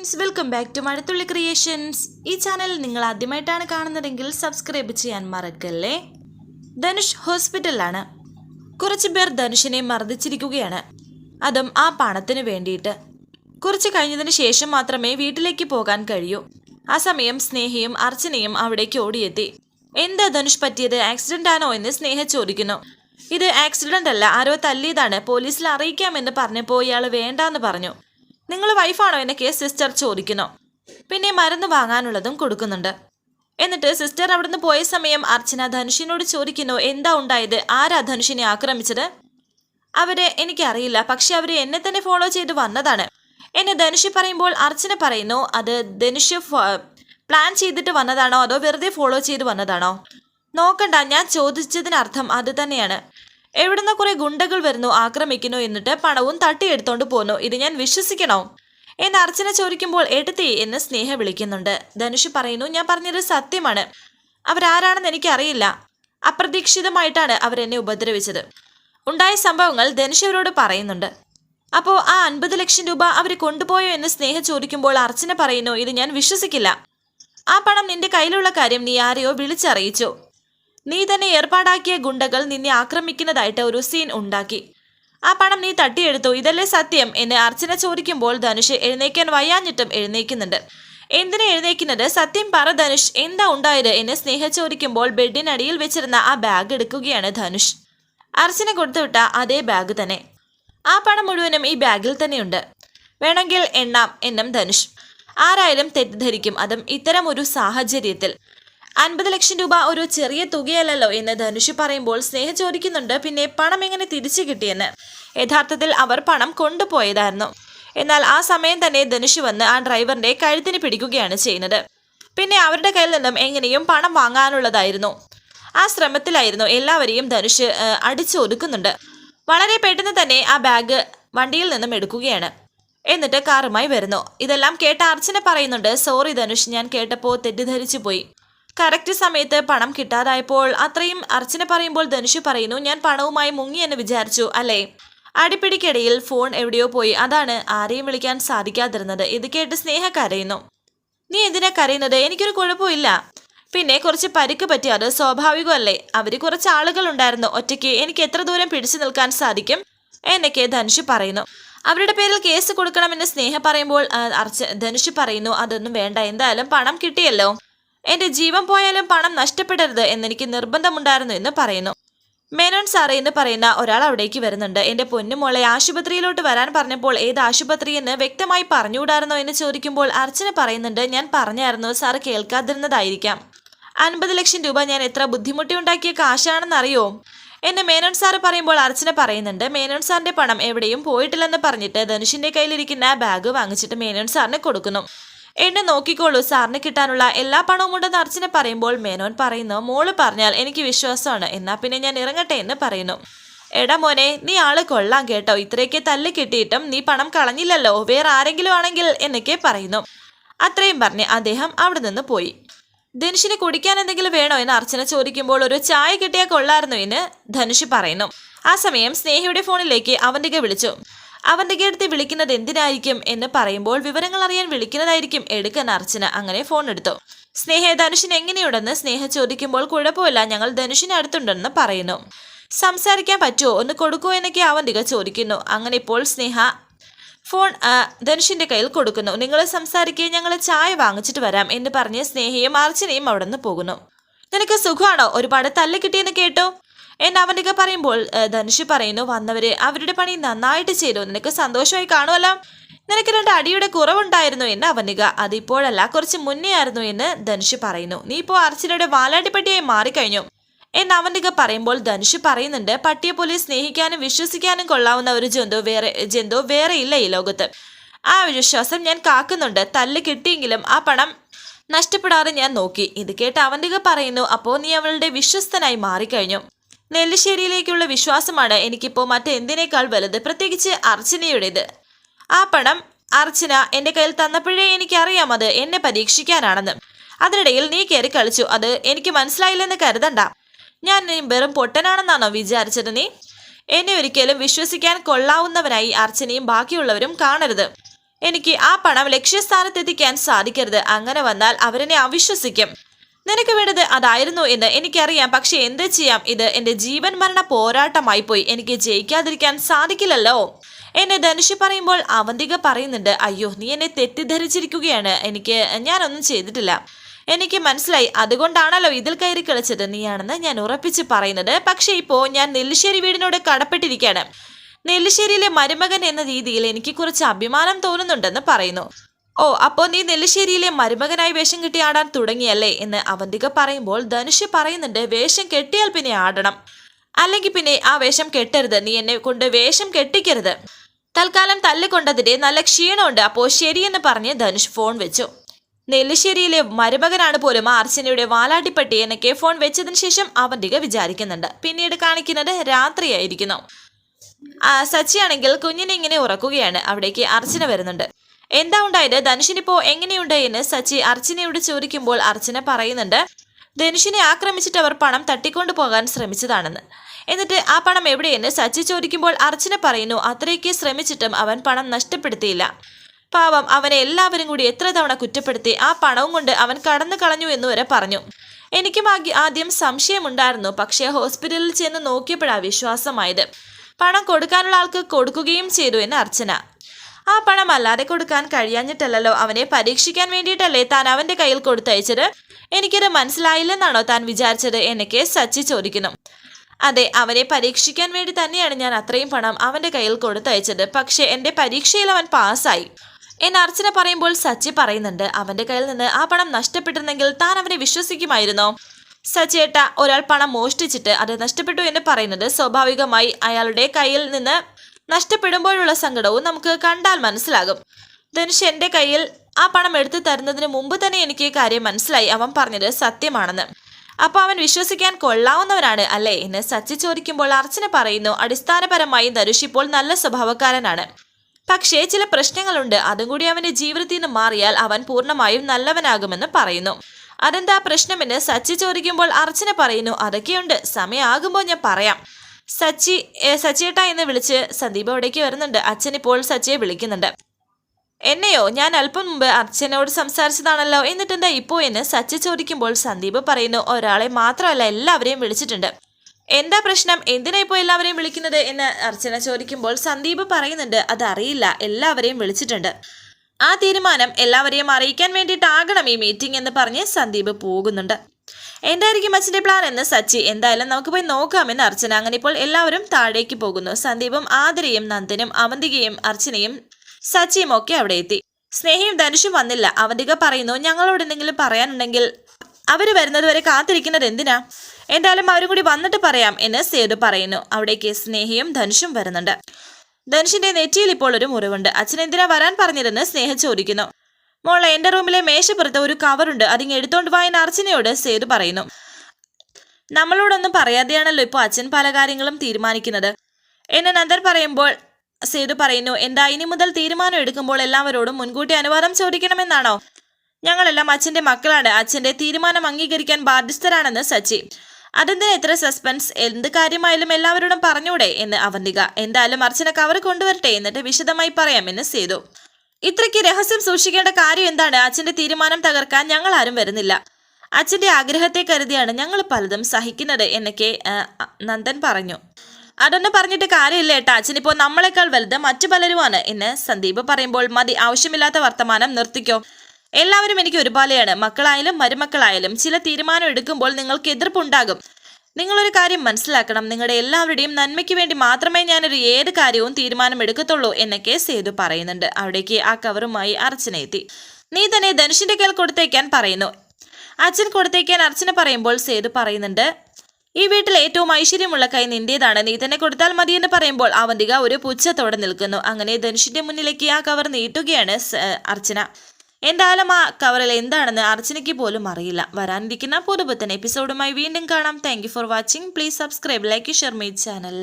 Friends welcome back to Mazhathulli creations ഈ channel നിങ്ങൾ ആദ്യമായിട്ടാണ് കാണുന്നതെങ്കിൽ സബ്സ്ക്രൈബ് ചെയ്യാൻ മറക്കല്ലേ? ധനുഷ് ഹോസ്പിറ്റലാണ് കുറച്ച് പേർ ധനുഷിനെ മർദ്ദിച്ചിരിക്കുകയാണ്. അതും ആ പണത്തിന് വേണ്ടിയിട്ട്. കുറച്ച് കഴിഞ്ഞതിന് ശേഷം മാത്രമേ വീട്ടിലേക്ക് പോകാൻ കഴിയൂ. ആ സമയം സ്നേഹയും അർച്ചനയും അവിടേക്ക് ഓടിയെത്തി. എന്താ ധനുഷ് പറ്റിയത്? ആക്സിഡന്റ് ആണോ എന്ന് സ്നേഹ ചോദിക്കുന്നു. ഇത് ആക്സിഡന്റ് അല്ല ആരോ തല്ലിയതാണ്. പോലീസിൽ അറിയിക്കാമെന്ന് പറഞ്ഞപ്പോൾ ഇയാൾ വേണ്ടാന്ന് പറഞ്ഞു. നിങ്ങൾ വൈഫാണോ എന്നൊക്കെ സിസ്റ്റർ ചോദിക്കുന്നു. പിന്നെ മരുന്ന് വാങ്ങാനുള്ളതും കൊടുക്കുന്നുണ്ട്. എന്നിട്ട് സിസ്റ്റർ അവിടുന്ന് പോയ സമയം അർച്ചന ധനുഷിനോട് ചോദിക്കുന്നു എന്താ ഉണ്ടായത്? ആരാ ധനുഷിനെ ആക്രമിച്ചത്? അവരെ എനിക്കറിയില്ല. പക്ഷെ അവർ എന്നെ തന്നെ ഫോളോ ചെയ്ത് വന്നതാണ്. എന്നെ ധനുഷ് പറയുമ്പോൾ അർച്ചന പറയുന്നു അത് ധനുഷ് പ്ലാൻ ചെയ്തിട്ട് വന്നതാണോ? അതോ വെറുതെ ഫോളോ ചെയ്ത് വന്നതാണോ? നോക്കണ്ട. ഞാൻ ചോദിച്ചതിനർത്ഥം അത് തന്നെയാണ്. എവിടുന്ന കുറെ ഗുണ്ടകൾ വരുന്നു ആക്രമിക്കുന്നു എന്നിട്ട് പണവും തട്ടിയെടുത്തോണ്ട് പോന്നു. ഇത് ഞാൻ വിശ്വസിക്കണോ? എന്ന് അർച്ചന ചോദിക്കുമ്പോൾ എടുത്തി എന്ന് സ്നേഹ വിളിക്കുന്നുണ്ട്. ധനുഷ് പറയുന്നു ഞാൻ പറഞ്ഞത് സത്യമാണ്. അവരാരാണെന്ന് എനിക്കറിയില്ല. അപ്രതീക്ഷിതമായിട്ടാണ് അവരെന്നെ ഉപദ്രവിച്ചത്. ഉണ്ടായ സംഭവങ്ങൾ ധനുഷ് അവരോട് പറയുന്നുണ്ട്. അപ്പോൾ ആ അൻപത് ലക്ഷം രൂപ അവർ കൊണ്ടുപോയോ എന്ന് സ്നേഹ ചോദിക്കുമ്പോൾ അർച്ചന പറയുന്നു ഇത് ഞാൻ വിശ്വസിക്കില്ല. ആ പണം നിന്റെ കയ്യിലുള്ള കാര്യം നീ ആരെയോ വിളിച്ചറിയിച്ചു. നീ തന്നെ ഏർപ്പാടാക്കിയ ഗുണ്ടകൾ നിന്നെ ആക്രമിക്കുന്നതായിട്ട് ഒരു സീൻ ഉണ്ടാക്കി. ആ പണം നീ തട്ടിയെടുത്തു. ഇതല്ലേ സത്യം എന്ന് അർച്ചന ചോദിക്കുമ്പോൾ ധനുഷ് എഴുന്നേക്കാൻ വയ്യാഞ്ഞിട്ടും എഴുന്നേക്കുന്നുണ്ട്. എന്തിനാ എഴുന്നേക്കുന്നത്? സത്യം പറ ധനുഷ്. എന്താ ഉണ്ടായത് എന്ന് സ്നേഹ ചോദിക്കുമ്പോൾ ബെഡിനടിയിൽ വെച്ചിരുന്ന ആ ബാഗ് എടുക്കുകയാണ് ധനുഷ്. അർച്ചന കൊടുത്തുവിട്ട അതേ ബാഗ് തന്നെ. ആ പണം മുഴുവനും ഈ ബാഗിൽ തന്നെയുണ്ട്. വേണമെങ്കിൽ എണ്ണാം എന്നും ധനുഷ്. ആരായാലും തെറ്റിദ്ധരിക്കും. അതും ഇത്തരം ഒരു സാഹചര്യത്തിൽ. അൻപത് ലക്ഷം രൂപ ഒരു ചെറിയ തുകയല്ലല്ലോ എന്ന് ധനുഷ് പറയുമ്പോൾ സ്നേഹ ചോദിക്കുന്നുണ്ട് പിന്നെ പണം എങ്ങനെ തിരിച്ചു കിട്ടിയെന്ന്. യഥാർത്ഥത്തിൽ അവർ പണം കൊണ്ടുപോയതായിരുന്നു. എന്നാൽ ആ സമയം തന്നെ ധനുഷ് വന്ന് ആ ഡ്രൈവറിന്റെ കഴുത്തിന് പിടിക്കുകയാണ് ചെയ്യുന്നത്. പിന്നെ അവരുടെ കയ്യിൽ നിന്നും എങ്ങനെയും പണം വാങ്ങാനുള്ളതായിരുന്നു. ആ ശ്രമത്തിലായിരുന്നു എല്ലാവരെയും ധനുഷ് അടിച്ചു അടിച്ചൊതുക്കുന്നുണ്ട് വളരെ പെട്ടെന്ന് തന്നെ ആ ബാഗ് വണ്ടിയിൽ നിന്നും എടുക്കുകയാണ്. എന്നിട്ട് കാറുമായി വരുന്നു. ഇതെല്ലാം കേട്ട അർച്ചന പറയുന്നുണ്ട് സോറി ധനുഷ് ഞാൻ കേട്ടപ്പോൾ തെറ്റിദ്ധരിച്ചു പോയി കറക്റ്റ് സമയത്ത് പണം കിട്ടാതായപ്പോൾ അത്രയും അർച്ചന പറയുമ്പോൾ ധനുഷ് പറയുന്നു ഞാൻ പണവുമായി മുങ്ങി എന്ന് വിചാരിച്ചു അല്ലേ? അടിപ്പിടിക്കിടയിൽ ഫോൺ എവിടെയോ പോയി. അതാണ് ആരെയും വിളിക്കാൻ സാധിക്കാതിരുന്നത്. ഇത് കേട്ട് സ്നേഹ കരയുന്നു. നീ എന്തിനാ കരയുന്നത്? എനിക്കൊരു കുഴപ്പമില്ല. പിന്നെ കുറച്ച് പരിക്ക് പറ്റി. അത് സ്വാഭാവികമല്ലേ? അവർ കുറച്ച് ആളുകൾ ഉണ്ടായിരുന്നു ഒറ്റയ്ക്ക് എനിക്ക് എത്ര ദൂരം പിടിച്ചു നിൽക്കാൻ സാധിക്കും? എന്നൊക്കെ ധനുഷ് പറയുന്നു. അവരുടെ പേരിൽ കേസ് കൊടുക്കണമെന്ന് സ്നേഹ പറയുമ്പോൾ അർച്ച ധനുഷ് പറയുന്നു അതൊന്നും വേണ്ട. എന്തായാലും പണം കിട്ടിയല്ലോ. എന്റെ ജീവൻ പോയാലും പണം നഷ്ടപ്പെടരുത് എന്നെനിക്ക് നിർബന്ധമുണ്ടായിരുന്നു എന്ന് പറയുന്നു. മേനോൻ സാറേ എന്ന് പറയുന്ന ഒരാൾ അവിടേക്ക് വരുന്നുണ്ട്. എന്റെ പൊന്നുമോളെ ആശുപത്രിയിലോട്ട് വരാൻ പറഞ്ഞപ്പോൾ ഏത് ആശുപത്രി എന്ന് വ്യക്തമായി പറഞ്ഞുകൂടായിരുന്നോ എന്ന് ചോദിക്കുമ്പോൾ അർച്ചന പറയുന്നുണ്ട് ഞാൻ പറഞ്ഞായിരുന്നു സാർ കേൾക്കാതിരുന്നതായിരിക്കാം. അൻപത് ലക്ഷം രൂപ ഞാൻ എത്ര ബുദ്ധിമുട്ടി ഉണ്ടാക്കിയ കാശാണെന്നറിയോ? എന്നെ മേനോൻ സാറ് പറയുമ്പോൾ അർച്ചന പറയുന്നുണ്ട് മേനോൻ സാറിന്റെ പണം എവിടെയും പോയിട്ടില്ലെന്ന് പറഞ്ഞിട്ട് ധനുഷിന്റെ കയ്യിലിരിക്കുന്ന ബാഗ് വാങ്ങിച്ചിട്ട് മേനോൻ സാറിന് കൊടുക്കുന്നു. എന്നെ നോക്കിക്കോളൂ സാറിന് കിട്ടാനുള്ള എല്ലാ പണവും ഉണ്ടെന്ന് അർച്ചന പറയുമ്പോൾ മേനോൻ പറയുന്നു മോൾ പറഞ്ഞാൽ എനിക്ക് വിശ്വാസമാണ് എന്നാ പിന്നെ ഞാൻ ഇറങ്ങട്ടെ എന്ന് പറയുന്നു. എടാ മോനെ നീ ആൾ കൊള്ളാം കേട്ടോ ഇത്രയൊക്കെ തല്ല് കിട്ടിയിട്ടും നീ പണം കളഞ്ഞില്ലല്ലോ വേറെ ആരെങ്കിലും ആണെങ്കിൽ എന്നൊക്കെ പറയുന്നു. അത്രയും പറഞ്ഞ് അദ്ദേഹം അവിടെ നിന്ന് പോയി. ധനുഷിന് കുടിക്കാൻ എന്തെങ്കിലും വേണോ എന്ന് അർച്ചന ചോദിക്കുമ്പോൾ ഒരു ചായ കിട്ടിയാൽ കൊള്ളായിരുന്നു എന്ന് ധനുഷ് പറയുന്നു. ആ സമയം സ്നേഹയുടെ ഫോണിലേക്ക് അവന്തിക വിളിച്ചു. അവന്തിക എടുത്ത് വിളിക്കുന്നത് എന്തിനായിരിക്കും എന്ന് പറയുമ്പോൾ വിവരങ്ങൾ അറിയാൻ വിളിക്കുന്നതായിരിക്കും എടുക്കാൻ അർച്ചന അങ്ങനെ ഫോൺ എടുത്തു. സ്നേഹ ധനുഷിന് എങ്ങനെയുണ്ടെന്ന് സ്നേഹ ചോദിക്കുമ്പോൾ കുഴപ്പമില്ല ഞങ്ങൾ ധനുഷിന് അടുത്തുണ്ടെന്ന് പറയുന്നു. സംസാരിക്കാൻ പറ്റുമോ ഒന്ന് കൊടുക്കുമോ എന്നൊക്കെ അവന്തിക ചോദിക്കുന്നു. അങ്ങനെ ഇപ്പോൾ സ്നേഹ ഫോൺ ധനുഷിന്റെ കയ്യിൽ കൊടുക്കുന്നു. നിങ്ങൾ സംസാരിക്കുക ഞങ്ങൾ ചായ വാങ്ങിച്ചിട്ട് വരാം എന്ന് പറഞ്ഞ് സ്നേഹയും അർച്ചനയും അവിടെ നിന്ന് പോകുന്നു. നിനക്ക് സുഖമാണോ ഒരുപാട് തല്ല് കിട്ടിയെന്ന് കേട്ടോ? എന്ന് അവന്റെ പറയുമ്പോൾ ധനുഷ് പറയുന്നു വന്നവര് അവരുടെ പണി നന്നായിട്ട് ചെയ്തു. നിനക്ക് സന്തോഷമായി കാണുമല്ലോ നിനക്ക് രണ്ട് അടിയുടെ കുറവുണ്ടായിരുന്നു എന്ന് അവനിക. അതിപ്പോഴല്ല കുറച്ച് മുന്നേ ആയിരുന്നു എന്ന് ധനുഷ് പറയുന്നു. നീ ഇപ്പോൾ അർച്ചനയുടെ വാലാട്ടിപ്പട്ടിയായി മാറിക്കഴിഞ്ഞു. എന്ന് അവന്റെ പറയുമ്പോൾ ധനുഷ് പറയുന്നുണ്ട് പട്ടിയെ പോലെ സ്നേഹിക്കാനും വിശ്വസിക്കാനും കൊള്ളാവുന്ന ഒരു ജന്തു വേറെ ജന്തു വേറെ ഇല്ല ഈ ലോകത്ത്. ആ വിശ്വാസം ഞാൻ കാക്കുന്നുണ്ട്. തല്ല് കിട്ടിയെങ്കിലും ആ പണം നഷ്ടപ്പെടാതെ ഞാൻ നോക്കി. ഇത് കേട്ട് അവന്റെ പറയുന്നു അപ്പോൾ നീ അവളുടെ വിശ്വസ്തനായി മാറിക്കഴിഞ്ഞു. നെല്ലിശ്ശേരിയിലേക്കുള്ള വിശ്വാസമാണ് എനിക്കിപ്പോൾ മറ്റെന്തിനേക്കാൾ വലുത്? പ്രത്യേകിച്ച് അർച്ചനയുടേത്. ആ പണം അർച്ചന എന്റെ കയ്യിൽ തന്നപ്പോഴേ എനിക്കറിയാം അത് എന്നെ പരീക്ഷിക്കാനാണെന്ന്. അതിനിടയിൽ നീ കയറി കളിച്ചു. അത് എനിക്ക് മനസ്സിലായില്ലെന്ന് കരുതണ്ട. ഞാൻ വെറും പൊട്ടനാണെന്നാണോ വിചാരിച്ചത് നീ? എന്നെ ഒരിക്കലും വിശ്വസിക്കാൻ കൊള്ളാവുന്നവനായി അർച്ചനയും ബാക്കിയുള്ളവരും കാണരുത്. എനിക്ക് ആ പണം ലക്ഷ്യസ്ഥാനത്തെത്തിക്കാൻ സാധിക്കരുത്. അങ്ങനെ വന്നാൽ അവരെന്നെ അവിശ്വസിക്കും. നിനക്ക് വേണ്ടത് അതായിരുന്നു എന്ന് എനിക്കറിയാം. പക്ഷെ എന്ത് ചെയ്യാം? ഇത് എന്റെ ജീവൻ മരണ പോരാട്ടമായി പോയി. എനിക്ക് ജയിക്കാതിരിക്കാൻ സാധിക്കില്ലല്ലോ. എന്നെ ധനുഷ് പറയുമ്പോൾ അവന്തിക പറയുന്നുണ്ട് അയ്യോ നീ എന്നെ തെറ്റിദ്ധരിച്ചിരിക്കുകയാണ്. എനിക്ക് ഞാനൊന്നും ചെയ്തിട്ടില്ല. എനിക്ക് മനസ്സിലായി. അതുകൊണ്ടാണല്ലോ ഇതിൽ കയറി കളിച്ചത്. നീയാണെന്ന് ഞാൻ ഉറപ്പിച്ച് പറയുന്നത്. പക്ഷേ ഇപ്പോ ഞാൻ നെല്ലിശ്ശേരി വീടിനോട് കടപ്പെട്ടിരിക്കുകയാണ്. നെല്ലിശ്ശേരിയിലെ മരുമകൻ എന്ന രീതിയിൽ എനിക്ക് കുറച്ച് അഭിമാനം തോന്നുന്നുണ്ടെന്ന് പറയുന്നു. ഓ അപ്പോൾ നീ നെല്ലിശ്ശേരിയിലെ മരുമകനായി വേഷം കെട്ടി ആടാൻ തുടങ്ങിയല്ലേ എന്ന് അവന്തിക പറയുമ്പോൾ ധനുഷ് പറയുന്നുണ്ട് വേഷം കെട്ടിയാൽ പിന്നെ ആടണം. അല്ലെങ്കിൽ പിന്നെ ആ വേഷം കെട്ടരുത്. നീ എന്നെ കൊണ്ട് വേഷം കെട്ടിക്കരുത്. തൽക്കാലം തല്ലിക്കൊണ്ടതിന്റെ നല്ല ക്ഷീണമുണ്ട്. അപ്പോൾ ശരിയെന്ന് പറഞ്ഞ് ധനുഷ് ഫോൺ വെച്ചു. നെല്ലിശ്ശേരിയിലെ മരുമകനാണ് പോലും ആ അർച്ചനയുടെ വാലാട്ടിപ്പട്ടി എന്നൊക്കെ ഫോൺ വെച്ചതിന് ശേഷം അവന്തിക വിചാരിക്കുന്നുണ്ട്. പിന്നീട് കാണിക്കുന്നത് രാത്രിയായിരിക്കുന്നു. സച്ചിയാണെങ്കിൽ കുഞ്ഞിനെ ഇങ്ങനെ ഉറക്കുകയാണ്. അവിടേക്ക് അർച്ചന വരുന്നുണ്ട്. എന്താ ഉണ്ടായത്? ധനുഷിനിപ്പോ എങ്ങനെയുണ്ട് എന്ന് സച്ചി അർച്ചനയോട് ചോദിക്കുമ്പോൾ അർച്ചന പറയുന്നുണ്ട് ധനുഷിനെ ആക്രമിച്ചിട്ട് അവർ പണം തട്ടിക്കൊണ്ടു പോകാൻ ശ്രമിച്ചതാണെന്ന്. എന്നിട്ട് ആ പണം എവിടെയെന്ന് സച്ചി ചോദിക്കുമ്പോൾ അർച്ചന പറയുന്നു അത്രയ്ക്ക് ശ്രമിച്ചിട്ടും അവൻ പണം നഷ്ടപ്പെടുത്തിയില്ല. പാവം അവനെ എല്ലാവരും കൂടി എത്ര തവണ കുറ്റപ്പെടുത്തി ആ പണവും കൊണ്ട് അവൻ കടന്നു കളഞ്ഞു എന്ന് വരെ പറഞ്ഞു. എനിക്കും ആദ്യം സംശയമുണ്ടായിരുന്നു പക്ഷേ ഹോസ്പിറ്റലിൽ ചെന്ന് നോക്കിയപ്പോഴാണ് വിശ്വാസമായത്. പണം കൊടുക്കാനുള്ള ആൾക്ക് കൊടുക്കുകയും ചെയ്തു എന്ന് അർച്ചന. ആ പണം അല്ലാതെ കൊടുക്കാൻ കഴിയാഞ്ഞിട്ടല്ലോ അവനെ പരീക്ഷിക്കാൻ വേണ്ടിയിട്ടല്ലേ താൻ അവന്റെ കയ്യിൽ കൊടുത്തയച്ചത്? എനിക്കത് മനസ്സിലായില്ലെന്നാണോ താൻ വിചാരിച്ചത്? എന്നൊക്കെ സച്ചി ചോദിക്കുന്നു. അതെ അവനെ പരീക്ഷിക്കാൻ വേണ്ടി തന്നെയാണ് ഞാൻ അത്രയും പണം അവന്റെ കയ്യിൽ കൊടുത്തയച്ചത്. പക്ഷേ എന്റെ പരീക്ഷയിൽ അവൻ പാസ്സായി. എന്ന് അർച്ചന പറയുമ്പോൾ സച്ചി പറയുന്നുണ്ട് അവന്റെ കയ്യിൽ നിന്ന് ആ പണം നഷ്ടപ്പെട്ടിരുന്നെങ്കിൽ താൻ അവനെ വിശ്വസിക്കുമായിരുന്നോ? സച്ചേട്ട ഒരാൾ പണം മോഷ്ടിച്ചിട്ട് അത് നഷ്ടപ്പെട്ടു എന്ന് പറയുന്നത് സ്വാഭാവികമായി അയാളുടെ കയ്യിൽ നിന്ന് നഷ്ടപ്പെടുമ്പോഴുള്ള സങ്കടവും നമുക്ക് കണ്ടാൽ മനസ്സിലാകും. ധനുഷ് എന്റെ കയ്യിൽ ആ പണം എടുത്തു തരുന്നതിന് മുമ്പ് തന്നെ എനിക്ക് കാര്യം മനസ്സിലായി. അവൻ പറഞ്ഞത് സത്യമാണെന്ന്. അപ്പൊ അവൻ വിശ്വസിക്കാൻ കൊള്ളാവുന്നവനാണ് അല്ലേ എന്ന് സച്ചി ചോദിക്കുമ്പോൾ അർച്ചന പറയുന്നു അടിസ്ഥാനപരമായി ധനുഷ് ഇപ്പോൾ നല്ല സ്വഭാവക്കാരനാണ്. പക്ഷേ ചില പ്രശ്നങ്ങളുണ്ട്. അതും കൂടി അവന്റെ ജീവിതത്തിൽ നിന്ന് മാറിയാൽ അവൻ പൂർണമായും നല്ലവനാകുമെന്ന് പറയുന്നു. അതെന്താ പ്രശ്നമെന്ന് സച്ചി ചോദിക്കുമ്പോൾ അർച്ചന പറയുന്നു അതൊക്കെയുണ്ട്. സമയമാകുമ്പോൾ ഞാൻ പറയാം. സച്ചി സച്ചിയേട്ട എന്ന് വിളിച്ച് സന്ദീപ് അവിടേക്ക് വരുന്നുണ്ട്. അച്ഛൻ ഇപ്പോൾ സച്ചിയെ വിളിക്കുന്നുണ്ട്. എന്നെയോ? ഞാൻ അല്പം മുമ്പ് അച്ഛനോട് സംസാരിച്ചതാണല്ലോ. എന്നിട്ടെന്താ ഇപ്പോ എന്ന് സച്ചി ചോദിക്കുമ്പോൾ സന്ദീപ് പറയുന്നു ഒരാളെ മാത്രമല്ല എല്ലാവരെയും വിളിച്ചിട്ടുണ്ട്. എന്താ പ്രശ്നം? എന്തിനാ ഇപ്പോൾ എല്ലാവരെയും വിളിക്കുന്നത്? എന്ന് അർച്ചന ചോദിക്കുമ്പോൾ സന്ദീപ് പറയുന്നുണ്ട് അതറിയില്ല എല്ലാവരെയും വിളിച്ചിട്ടുണ്ട്. ആ തീരുമാനം എല്ലാവരെയും അറിയിക്കാൻ വേണ്ടിയിട്ടാകണം ഈ മീറ്റിംഗ് എന്ന് പറഞ്ഞ് സന്ദീപ് പോകുന്നുണ്ട്. എന്തായിരിക്കും അച്ഛന്റെ പ്ലാൻ എന്ന് സച്ചി എന്തായാലും നമുക്ക് പോയി നോക്കാമെന്ന് അർച്ചന. അങ്ങനെ ഇപ്പോൾ എല്ലാവരും താഴേക്ക് പോകുന്നു. സന്ദീപും ആതിരയും നന്ദനും അവന്തികയും അർച്ചനയും സച്ചിയും ഒക്കെ അവിടെ എത്തി. സ്നേഹിയും ധനുഷും വന്നില്ല. അവന്തിക പറയുന്നു ഞങ്ങളോട് എന്തെങ്കിലും പറയാനുണ്ടെങ്കിൽ അവർ വരുന്നത് വരെ കാത്തിരിക്കുന്നത് എന്തിനാ? എന്തായാലും അവരും കൂടി വന്നിട്ട് പറയാം എന്ന് സേതു പറയുന്നു. അവിടേക്ക് സ്നേഹിയും ധനുഷും വരുന്നുണ്ട്. ധനുഷിന്റെ നെറ്റിയിൽ ഇപ്പോൾ ഒരു മുറിവുണ്ട്. അച്ഛൻ എന്തിനാ വരാൻ പറഞ്ഞിരുന്ന് സ്നേഹ ചോദിക്കുന്നു. മോളെ എന്റെ റൂമിലെ മേശപ്പുറത്ത് ഒരു കവറുണ്ട്. അതിങ്ങ് എടുത്തോണ്ട് വായന അർച്ചനയോട് സേതു പറയുന്നു. നമ്മളോടൊന്നും പറയാതെയാണല്ലോ ഇപ്പോൾ അച്ഛൻ പല കാര്യങ്ങളും തീരുമാനിക്കുന്നത്. എന്നെ നന്ദർ പറയുമ്പോൾ സേതു പറയുന്നു എന്താ ഇനി മുതൽ തീരുമാനം എടുക്കുമ്പോൾ എല്ലാവരോടും മുൻകൂട്ടി അനുവാദം ചോദിക്കണമെന്നാണോ? ഞങ്ങളെല്ലാം അച്ഛന്റെ മക്കളാണ്. അച്ഛന്റെ തീരുമാനം അംഗീകരിക്കാൻ ബാധ്യസ്ഥരാണെന്ന് സച്ചി. അതെന്തിനാ ഇത്ര സസ്പെൻസ് എന്ത് കാര്യമായാലും എല്ലാവരോടും പറഞ്ഞൂടെ? എന്ന് അവന്തിക. എന്തായാലും അർച്ചന കവർ കൊണ്ടുവരട്ടെ എന്നിട്ട് വിശദമായി പറയാമെന്ന് സേതു. ഇത്രയ്ക്ക് രഹസ്യം സൂക്ഷിക്കേണ്ട കാര്യം എന്താണ്? അച്ഛന്റെ തീരുമാനം തകർക്കാൻ ഞങ്ങൾ ആരും വരുന്നില്ല. അച്ഛന്റെ ആഗ്രഹത്തെ കരുതിയാണ് ഞങ്ങൾ പലതും സഹിക്കുന്നത് എന്നൊക്കെ നന്ദൻ പറഞ്ഞു. അതൊന്നും പറഞ്ഞിട്ട് കാര്യമില്ല ഏട്ടാ. അച്ഛനിപ്പോ നമ്മളെക്കാൾ വലുത് മറ്റു പലരുമാണ് എന്ന് സന്ദീപ് പറയുമ്പോൾ മതി ആവശ്യമില്ലാത്ത വർത്തമാനം നിർത്തിക്കോ. എല്ലാവരും എനിക്ക് ഒരുപോലെയാണ്. മക്കളായാലും മരുമക്കളായാലും ചില തീരുമാനം എടുക്കുമ്പോൾ നിങ്ങൾക്ക് എതിർപ്പുണ്ടാകും. നിങ്ങളൊരു കാര്യം മനസ്സിലാക്കണം. നിങ്ങളുടെ എല്ലാവരുടെയും നന്മയ്ക്ക് വേണ്ടി മാത്രമേ ഞാനൊരു ഏത് കാര്യവും തീരുമാനമെടുക്കത്തുള്ളൂ എന്നൊക്കെ സേതു പറയുന്നുണ്ട്. അവിടേക്ക് ആ കവറുമായി അർച്ചന എത്തി നീ തന്നെ ധനുഷിന്റെ കയ്യിൽ കൊടുത്തേക്കാൻ പറയുന്നു. അച്ഛൻ കൊടുത്തേക്കാൻ അർച്ചന പറയുമ്പോൾ സേതു പറയുന്നുണ്ട് ഈ വീട്ടിൽ ഏറ്റവും ഐശ്വര്യമുള്ള കൈ നിന്റേതാണ്. നീ തന്നെ കൊടുത്താൽ മതി എന്ന് പറയുമ്പോൾ അവന്തിക ഒരു പുച്ഛത്തോടെ നിൽക്കുന്നു. അങ്ങനെ ധനുഷിന്റെ മുന്നിലേക്ക് ആ കവർ നീട്ടുകയാണ് അർച്ചന. എന്തായാലും ആ കവറിൽ എന്താണെന്ന് അർച്ചനയ്ക്ക് പോലും അറിയില്ല. വരാനിരിക്കുന്ന പുതുപുത്തൻ എപ്പിസോഡുമായി വീണ്ടും കാണാം. Thank for watching please subscribe like share my channel